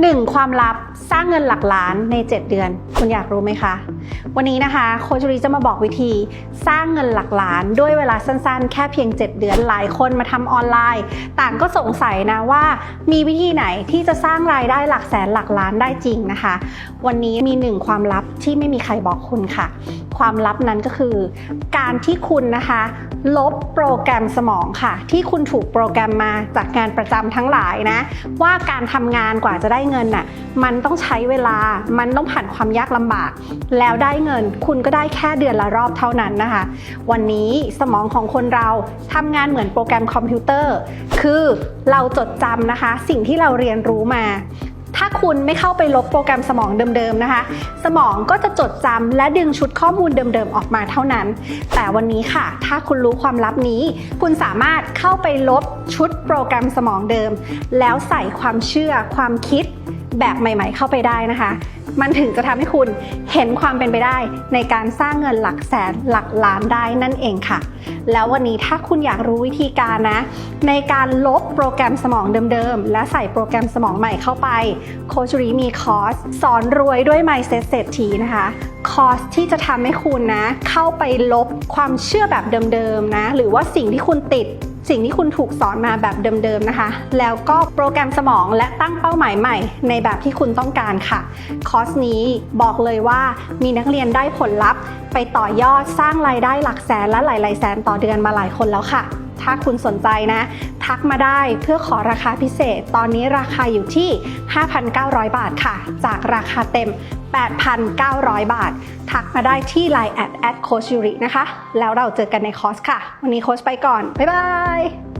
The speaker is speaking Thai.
1. ความลับสร้างเงินหลักล้านใน 7 เดือน คุณอยากรู้ไหมคะ วันนี้นะคะโคชรีจะมาบอกวิธีสร้างเงินหลักล้านด้วยเวลาสั้นๆ แค่เพียง 7 เดือนหลายคนมาทำออนไลน์ ต่างก็สงสัยนะว่า มีวิธีไหนที่จะสร้างรายได้หลักแสนหลักล้านได้จริงนะคะ วันนี้มีหนึ่งความลับที่ไม่มีใครบอกคุณค่ะ ความลับนั้นก็คือ การที่คุณนะคะ ลบโปรแกรมสมองค่ะ ที่คุณถูกโปรแกรมมาจากงานประจำทั้งหลายนะ ว่าการทำงานกว่าจะได้เงินน่ะมันต้องใช้เวลามันต้องผ่านความยากลำบาก แล้วได้เงิน คุณก็ได้แค่เดือนละรอบเท่านั้นนะคะ วันนี้สมองของคนเราทำงานเหมือนโปรแกรมคอมพิวเตอร์ คือเราจดจำนะคะ สิ่งที่เราเรียนรู้มา ถ้าคุณไม่เข้าไปลบโปรแกรมสมองเดิมๆนะคะ สมองก็จะจดจำและดึงชุดข้อมูลเดิมๆออกมาเท่านั้น แต่วันนี้ค่ะ ถ้าคุณรู้ความลับนี้ คุณสามารถเข้าไปลบชุดโปรแกรมสมองเดิม แล้วใส่ความเชื่อความคิด แบบใหม่ ๆ เข้าไปได้นะคะ มันถึงจะทำให้คุณเห็นความเป็นไปได้ ในการสร้างเงินหลักแสนหลักล้านได้นั่นเองค่ะ แล้ววันนี้ถ้าคุณอยากรู้วิธีการนะ ในการลบโปรแกรมสมองเดิมๆ และใส่โปรแกรมสมองใหม่เข้าไป โคชรีมีคอร์สสอนรวยด้วย Mindset เศรษฐีนะคะคอร์สที่จะทำให้คุณนะ เข้าไปลบความเชื่อแบบเดิมๆนะ หรือว่าสิ่งที่คุณติด สิ่งที่คุณถูกสอนมาแบบเดิมๆนะคะ แล้วก็โปรแกรมสมองและตั้งเป้าหมายใหม่ ในแบบที่คุณต้องการค่ะ คอร์สนี้บอกเลยว่ามีนักเรียนได้ผลลัพธ์ ไปต่อยอดสร้างรายได้หลักแสนและหลายๆแสนต่อเดือนมาหลายคนแล้วค่ะ ถ้าคุณสนใจนะ ทักมาได้เพื่อขอราคาพิเศษ ตอนนี้ราคาอยู่ที่ 5,900 บาทค่ะ จากราคาเต็ม 8,900 บาท ทักมาได้ที่ Line แอดแอดโคชยูรินะคะ แล้วเราเจอกันในคอร์สค่ะ วันนี้โค้ชไปก่อน บ๊ายบาย